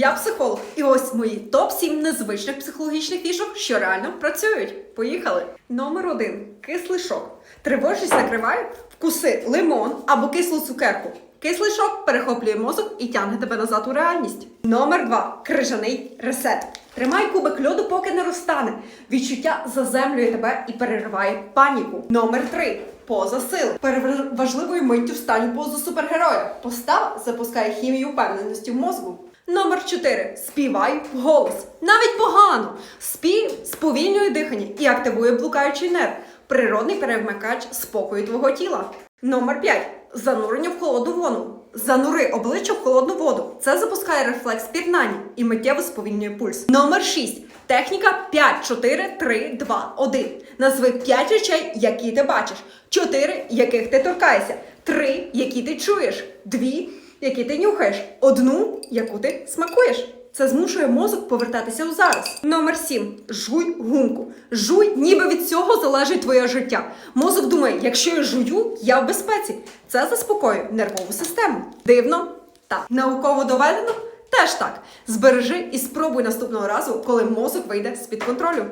Я психолог, і ось мої топ 7 незвичних психологічних фішок, що реально працюють. Поїхали. Номер один кислий шок. Тривожність накриває вкуси лимон або кислу цукерку. Кислий шок перехоплює мозок і тягне тебе назад у реальність. Номер два крижаний ресет. Тримай кубик льоду, поки не розтане. Відчуття заземлює тебе і перериває паніку. Номер три поза сили. Перед важливою миттю встань у позу супергероя. Постава запускає хімію впевненості в мозку. Номер 4. Співай вголос. Навіть погано. Спів сповільнює дихання і активує блукаючий нерв. Природний перемикач спокою твого тіла. Номер 5. Занурення в холодну воду. Занури обличчя в холодну воду. Це запускає рефлекс пірнання і миттєво сповільнює пульс. Номер 6. Техніка 5, 4, 3, 2, 1. Назви 5 речей, які ти бачиш. 4, яких ти торкаєшся. 3, які ти чуєш. 2, які ти нюхаєш. Одну, яку ти смакуєш. Це змушує мозок повертатися у зараз. Номер 7. Жуй гумку. Жуй, ніби від цього залежить твоє життя. Мозок думає, якщо я жую, я в безпеці. Це заспокоює нервову систему. Дивно? Так. Науково доведено? Теж так. Збережи і спробуй наступного разу, коли мозок вийде з-під контролю.